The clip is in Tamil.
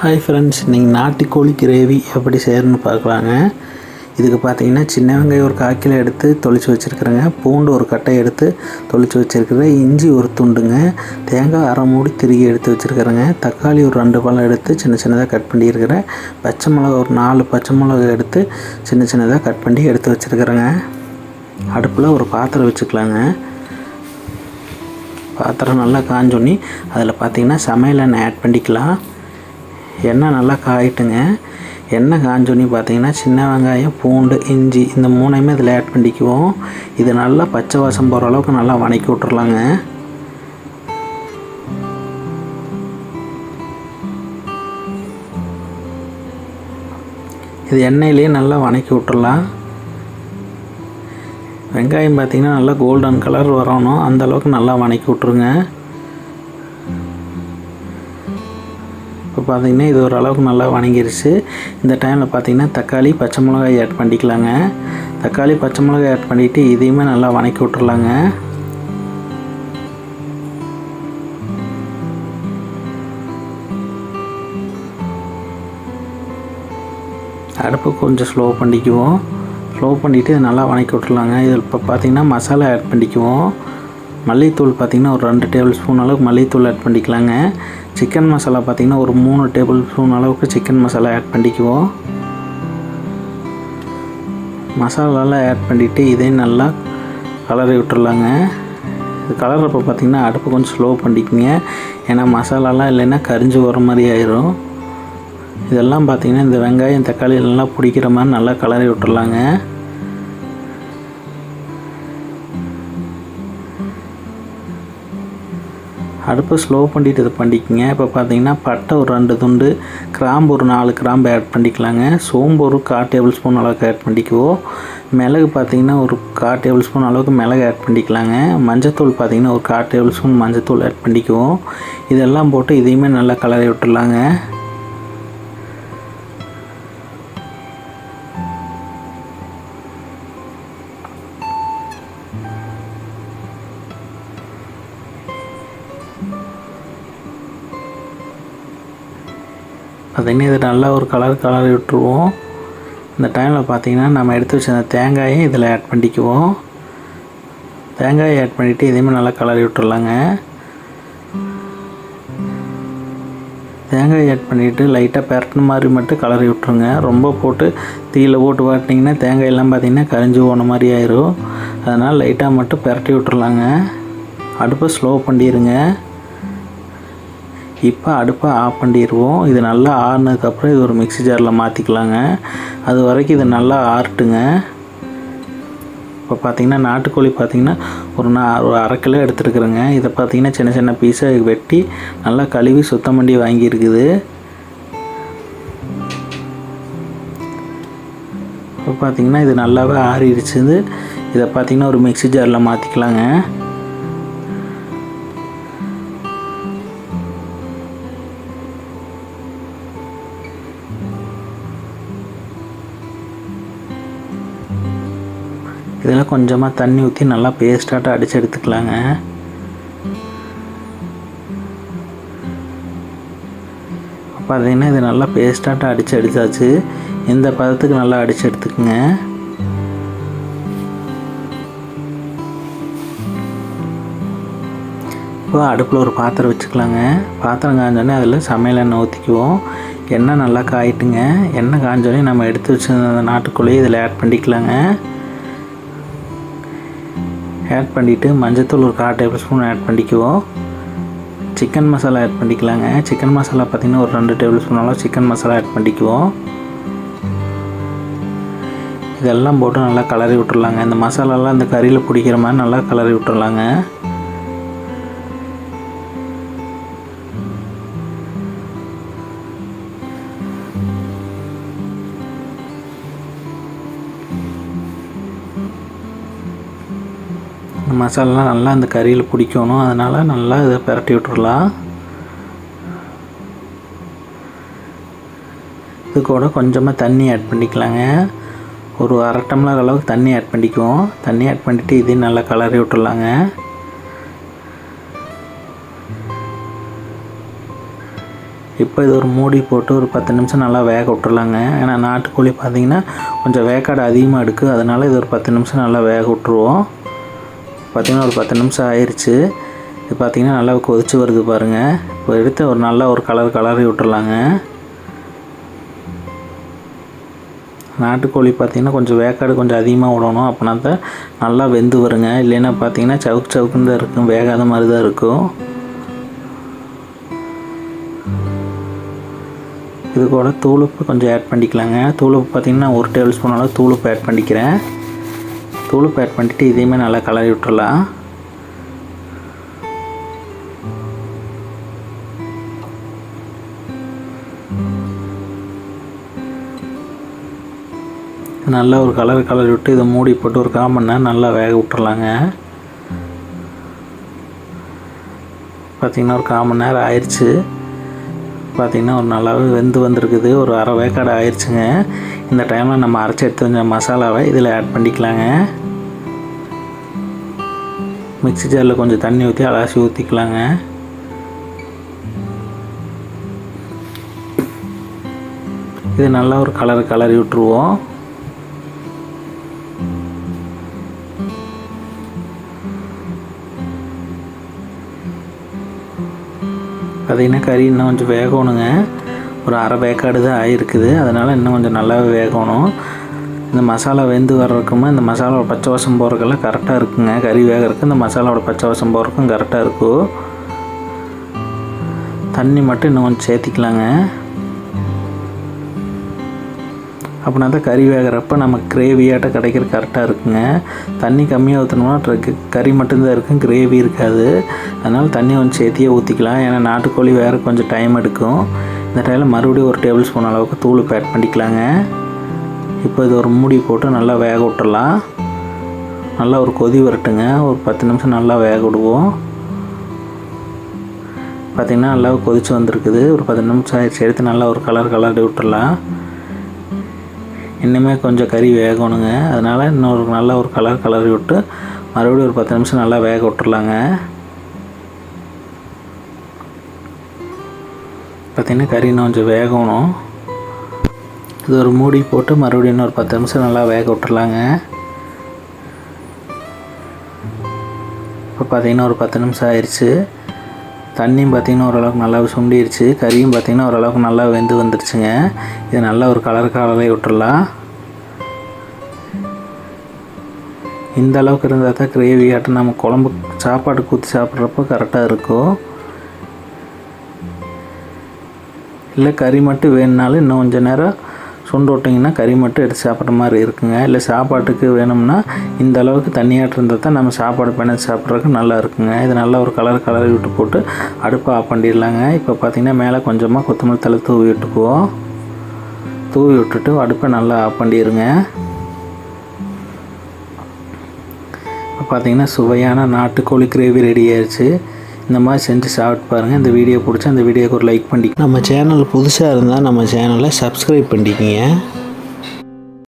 ஹாய் ஃப்ரெண்ட்ஸ் நீங்கள் நாட்டுக்கோழி கிரேவி எப்படி செய்யணும்னு பார்க்கலாங்க. இதுக்கு பார்த்தீங்கன்னா சின்ன வெங்காயம் ஒரு கால் கிலோ எடுத்து தொளிச்சு வச்சுருக்குறேங்க. பூண்டு ஒரு கட்டை எடுத்து தொளிச்சு வச்சுருக்குறேன். இஞ்சி ஒரு துண்டுங்க. தேங்காய் அரை மூடி திருகி எடுத்து வச்சுருக்குறேங்க. தக்காளி ஒரு ரெண்டு பழம் எடுத்து சின்ன சின்னதாக கட் பண்ணியிருக்கிறேன். பச்சை மிளகா ஒரு நாலு பச்சை மிளகா எடுத்து சின்ன சின்னதாக கட் பண்ணி எடுத்து வச்சுருக்குறேங்க. அடுப்பில் ஒரு பாத்திரம் வச்சுக்கலாங்க. பாத்திரம் நல்லா காஞ்சோன்னி அதில் பார்த்தீங்கன்னா சமையல் எண்ணெய் ஆட் பண்ணிக்கலாம். எண்ணெய் நல்லா காயிட்டுங்க. எண்ணெய் காஞ்சோன்னே பார்த்தீங்கன்னா சின்ன வெங்காயம் பூண்டு இஞ்சி இந்த மூணையுமே இதில் ஆட் பண்ணிக்குவோம். இது நல்லா பச்சை வாசம் போகிற அளவுக்கு நல்லா வணக்கி விட்டுறலாங்க. இது எண்ணெயிலேயே நல்லா வணக்கி விட்டுடலாம் வெங்காயம் பார்த்திங்கன்னா நல்லா கோல்டன் கலர் வரணும். அந்தளவுக்கு நல்லா வணக்கி விட்ருங்க இப்போ பார்த்தீங்கன்னா இது ஓரளவுக்கு நல்லா வணங்கிருச்சு. இந்த டைமில் பார்த்திங்கன்னா தக்காளி பச்சை மிளகாய் ஆட் பண்ணிக்கலாங்க. தக்காளி பச்சை மிளகாய் ஆட் பண்ணிவிட்டு இதையுமே நல்லா வணக்கி விட்ருலாங்க அடுப்பு கொஞ்சம் ஸ்லோ பண்ணிக்குவோம். ஸ்லோ பண்ணிவிட்டு நல்லா வணக்கி விட்ருலாங்க இதில் இப்போ பார்த்தீங்கன்னா மசாலா ஆட் பண்ணிக்குவோம். மல்லித்தூள் பார்த்திங்கன்னா ஒரு ரெண்டு டேபிள் ஸ்பூன் அளவுக்கு மல்லித்தூள் ஆட் பண்ணிக்கலாங்க. சிக்கன் மசாலா பார்த்திங்கன்னா ஒரு மூணு டேபிள் ஸ்பூன் அளவுக்கு சிக்கன் மசாலா ஆட் பண்ணிக்குவோம். மசாலாலாம் ஆட் பண்ணிவிட்டு இதே நல்லா கலரை விட்டுடலாங்க கலர் கலர்றப்போ பார்த்திங்கன்னா அடுப்பு கொஞ்சம் ஸ்லோ பண்ணிக்கோங்க. ஏன்னா மசாலாலாம் இல்லைன்னா கரிஞ்சு வர மாதிரி ஆயிரும். இதெல்லாம் பார்த்திங்கன்னா இந்த வெங்காயம் தக்காளி எல்லாம் பிடிக்கிற மாதிரி நல்லா கலரி விட்டுடலாங்க அடுப்பை ஸ்லோ பண்ணிட்டு இது பண்ணிக்கோங்க. இப்போ பார்த்தீங்கன்னா பட்டை ஒரு ரெண்டு துண்டு கிராம்பு ஒரு நாலு கிராம்பு ஆட் பண்ணிக்கலாங்க. சோம்பு ஒரு கால் டேபிள் ஸ்பூன் அளவுக்கு ஆட் பண்ணிக்குவோம் மிளகு பார்த்தீங்கன்னா ஒரு கால் டேபிள் ஸ்பூன் அளவுக்கு மிளகு ஆட் பண்ணிக்கலாங்க. மஞ்சத்தூள் பார்த்தீங்கன்னா ஒரு கால் டேபிள் ஸ்பூன் மஞ்சத்தூள் ஆட் பண்ணிக்குவோம் இதெல்லாம் போட்டு இதையுமே நல்லா கலரி விட்டுடலாங்க. பார்த்தீங்கன்னா இது நல்லா ஒரு கலர் கலர் விட்டுருவோம். இந்த டைமில் பார்த்தீங்கன்னா நம்ம எடுத்து வச்ச அந்த தேங்காயை இதில் ஆட் பண்ணிக்குவோம். தேங்காயை ஆட் பண்ணிவிட்டு இதையுமே நல்லா கலரி விட்டுடலாங்க தேங்காய் ஆட் பண்ணிவிட்டு லைட்டாக பரட்டின மாதிரி மட்டும் கலரி விட்ருங்க ரொம்ப போட்டு தீயில் போட்டு வாட்டினீங்கன்னா தேங்காயெல்லாம் பார்த்திங்கன்னா கரிஞ்சு போன மாதிரி ஆயிரும். அதனால் லைட்டாக மட்டும் பரட்டி விட்டுருலாங்க அடுப்பை ஸ்லோ பண்ணிடுங்க இப்போ அடுப்பை ஆஃப் பண்ணிடுவோம் இது நல்லா ஆறுனதுக்கப்புறம் இது ஒரு மிக்ஸி ஜாரில் மாற்றிக்கலாங்க அது வரைக்கும் இது நல்லா ஆறட்டுங்க. இப்போ பார்த்திங்கன்னா நாட்டுக்கோழி பார்த்தீங்கன்னா ஒரு நான் ஒரு அரை கிலோ எடுத்துருக்குறேங்க. இதை பார்த்தீங்கன்னா சின்ன சின்ன பீஸாக வெட்டி நல்லா கழுவி சுத்தம் பண்ணி வாங்கியிருக்குது. இப்போ பார்த்தீங்கன்னா இது நல்லாவே ஆறிடுச்சு இதை பார்த்திங்கன்னா ஒரு மிக்ஸி ஜாரில் மாற்றிக்கலாங்க இதில் கொஞ்சமாக தண்ணி ஊற்றி நல்லா பேஸ்டாட்டம் அடித்து எடுத்துக்கலாங்க. பார்த்தீங்கன்னா இது நல்லா பேஸ்டாட்டம் அடித்து அடித்தாச்சு இந்த பதத்துக்கு நல்லா அடித்து எடுத்துக்குங்க. இப்போ அடுப்பில் ஒரு பாத்திரம் வச்சுக்கலாங்க. பாத்திரம் காஞ்சோடனே அதில் சமையல் எண்ணெய் ஊற்றிக்குவோம். எண்ணெய் நல்லா காயிட்டுங்க. எண்ணெய் காஞ்சோடனே நம்ம எடுத்து வச்சுருந்த நாட்டுக்குள்ளேயே இதில் ஆட் பண்ணிக்கலாங்க. ஆட் பண்ணிவிட்டு மஞ்சத்தூள் ஒரு கால் டேபிள் ஸ்பூன் ஆட் பண்ணிக்குவோம். சிக்கன் மசாலா ஆட் பண்ணிக்கலாங்க. சிக்கன் மசாலா பார்த்திங்கன்னா ஒரு ரெண்டு டேபிள் ஸ்பூன் அளவு சிக்கன் மசாலா ஆட் பண்ணிக்குவோம். இதெல்லாம் போட்டு நல்லா கலரி விட்டுர்லாங்க. இந்த மசாலாலாம் இந்த கறியில் பிடிக்கிற மாதிரி நல்லா கலரி விட்டுறலாங்க மசாலாலாம் நல்லா அந்த கறியில் பிடிக்கணும். அதனால் நல்லா இதை பரட்டி விட்டுறலாம். இது கூட கொஞ்சமாக தண்ணி ஆட் பண்ணிக்கலாங்க. ஒரு அரை டம்ளர் அளவுக்கு தண்ணி ஆட் பண்ணிக்குவோம். தண்ணி ஆட் பண்ணிவிட்டு இதையும் நல்லா கலரி விட்டுறலாங்க. இப்போ இது ஒரு மூடி போட்டு ஒரு பத்து நிமிஷம் நல்லா வேக விட்டுறலாங்க. ஏன்னா நாட்டுக்கோழி பார்த்தீங்கன்னா கொஞ்சம் வேக்காடு அதிகமாக எடுக்குது அதனால் இது ஒரு பத்து நிமிஷம் நல்லா வேக விட்ருவோம் பார்த்திங்கன்னா ஒரு பத்து நிமிஷம் ஆயிடுச்சு இது பார்த்திங்கன்னா நல்லா கொதிச்சு வருது பாருங்கள் இப்போ எடுத்து ஒரு நல்லா ஒரு கலர் கலரி விட்டுறலாங்க நாட்டுக்கோழி பார்த்திங்கன்னா கொஞ்சம் வேக்காடு கொஞ்சம் அதிகமாக விடணும். அப்படின்னா தான் நல்லா வெந்து வருங்க. இல்லைன்னா பார்த்தீங்கன்னா சவுக்கு சவுக்குன்னு தான் இருக்கும். வேகாத மாதிரி தான் இருக்கும். இது கூட தூளுப்பு கொஞ்சம் ஆட் பண்ணிக்கலாங்க. தூளுப்பு பார்த்திங்கன்னா ஒரு டேபிள் ஸ்பூன் அளவு தூளுப்பு ஆட் பண்ணிக்கிறேன். தூளுப்பு ஆட் பண்ணிவிட்டு இதையுமே நல்லா கலரி விட்டுடலாம் நல்லா ஒரு கலர் கலர் விட்டு இதை மூடி போட்டு ஒரு கால் மணி நேரம் நல்லா வேக விட்டுறலாங்க. பார்த்திங்கன்னா ஒரு கால் மணி நேரம் ஆயிடுச்சு பார்த்திங்கன்னா ஒரு நல்லாவே வெந்து வந்திருக்குது. ஒரு அரை வேக்காடு ஆயிடுச்சுங்க இந்த டைமில் நம்ம அரைச்சி எடுத்து வந்த மசாலாவை இதில் ஆட் பண்ணிக்கலாங்க. மிக்சி ஜாரில் கொஞ்சம் தண்ணி ஊற்றி அலாசி ஊற்றிக்கலாங்க இது நல்லா ஒரு கலர் கலரி விட்டுருவோம். பார்த்திங்கன்னா கறி இன்னும் கொஞ்சம் வேகணுங்க. ஒரு அரை வேக்காடு தான் ஆகிருக்குது அதனால் இன்னும் கொஞ்சம் நல்லாவே வேகணும். இந்த மசாலா வெந்து வர்றதுக்குமே இந்த மசாலாவோட பச்சை வாசம் போகிறதுக்கெல்லாம் கரெக்டாக இருக்குங்க. கறி வேகிறதுக்கு இந்த மசாலாவோட பச்சை வாசம் போகிறதுக்கும் கரெக்டாக இருக்கும் தண்ணி மட்டும் இன்னும் கொஞ்சம் சேர்த்திக்கலாங்க. அப்படின்னா தான் கறி வேகிறப்ப நமக்கு கிரேவியாட்ட கிடைக்கிற கரெக்டாக இருக்குங்க. தண்ணி கம்மியாக ஊற்றணும்னா கறி மட்டும்தான் இருக்கும் கிரேவி இருக்காது. அதனால் தண்ணி கொஞ்சம் சேர்த்தியே ஊற்றிக்கலாம் ஏன்னா நாட்டுக்கோழி வேறு கொஞ்சம் டைம் எடுக்கும். இந்த டைமில் மறுபடியும் ஒரு டேபிள் ஸ்பூன் அளவுக்கு தூள் ஆட் பண்ணிக்கலாங்க. இப்போ இது ஒரு மூடி போட்டு நல்லா வேக விட்டுடலாம் நல்லா ஒரு கொதி வரட்டுங்க. ஒரு பத்து நிமிஷம் நல்லா வேக விடுவோம். பார்த்திங்கன்னா நல்லா கொதிச்சு வந்திருக்குது. ஒரு பத்து நிமிஷம் ஆயிடுச்சு. எடுத்து நல்லா ஒரு கலர் கலர் விட்டுடலாம் இன்னுமே கொஞ்சம் கறி வேகணுங்க. அதனால் இன்னொரு நல்லா ஒரு கலர் கலரி விட்டு மறுபடியும் ஒரு பத்து நிமிஷம் நல்லா வேக விட்டுடலாங்க பார்த்திங்கன்னா கறி இன்னும் கொஞ்சம் வேகணும். இது ஒரு மூடி போட்டு மறுபடியும் இன்னொரு பத்து நிமிஷம் நல்லா வேக விட்டுறலாங்க இப்போ பார்த்திங்கன்னா ஒரு பத்து நிமிஷம் ஆயிடுச்சு தண்ணியும் பார்த்திங்கன்னா ஓரளவுக்கு நல்லா சுண்டிடுச்சு கறியும் பார்த்திங்கன்னா ஓரளவுக்கு நல்லா வெந்து வந்துருச்சுங்க. இது நல்லா ஒரு கலர் கலரே விட்டுடலாம் இந்த அளவுக்கு இருந்தால் தான் கிரேவி ஆட்டம் நம்ம குழம்பு சாப்பாடு ஊற்றி சாப்பிட்றப்போ கரெக்டாக இருக்கும். இல்லை கறி மட்டும் வேணுனாலும் இன்னும் கொஞ்சம் நேரம் சுண்டு விட்டிங்கன்னா கறி மட்டும் எடுத்து சாப்பிட்ற மாதிரி இருக்குங்க. இல்லை சாப்பாட்டுக்கு வேணும்னா இந்த அளவுக்கு தண்ணியாட்டு இருந்தால் தான் நம்ம சாப்பாடு பண்ணி சாப்பிட்றதுக்கு நல்லா இருக்குங்க. இது நல்லா ஒரு கலர் கலரை விட்டு போட்டு அடுப்பை ஆஃப் பண்ணிடலாங்க. இப்போ பார்த்திங்கன்னா மேலே கொஞ்சமாக கொத்தமல்லி தலை தூவி விட்டுக்குவோம். தூவி விட்டுட்டு அடுப்பை நல்லா ஆஃப் பண்ணிடுங்க. இப்போ பார்த்திங்கன்னா சுவையான நாட்டுக்கோழி கிரேவி ரெடி ஆயிடுச்சு. இந்த மாதிரி செஞ்சு சாப்பிட்டு பாருங்கள் இந்த வீடியோ பிடிச்சா அந்த வீடியோக்கு ஒரு லைக் பண்ணி நம்ம சேனல் புதுசாக இருந்தால் நம்ம சேனலை சப்ஸ்கிரைப் பண்ணிக்கிங்க.